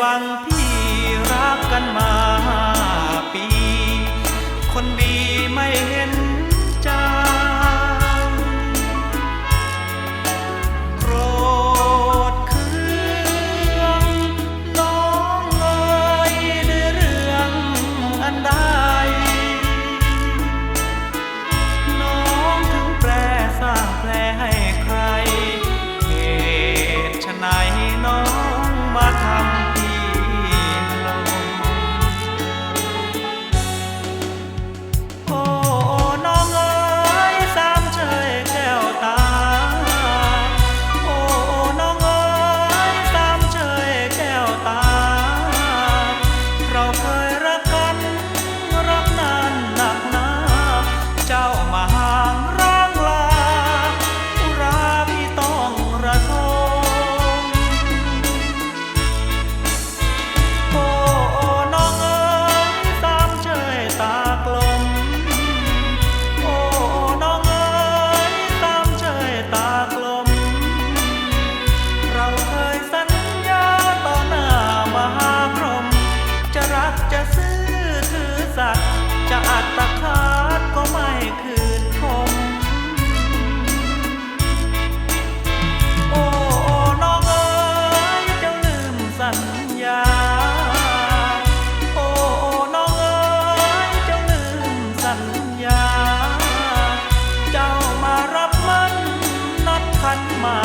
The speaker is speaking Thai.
ฟังพี่รักกันมาปี คนดีไม่เห็น จะอัดตะคาดก็ไม่คืนคงโอ้น้องเอ๋ยเจ้าลืมสัญญา โอ้น้องเอ๋ยเจ้าลืมสัญญา เจ้ามารับมันนัดคันมา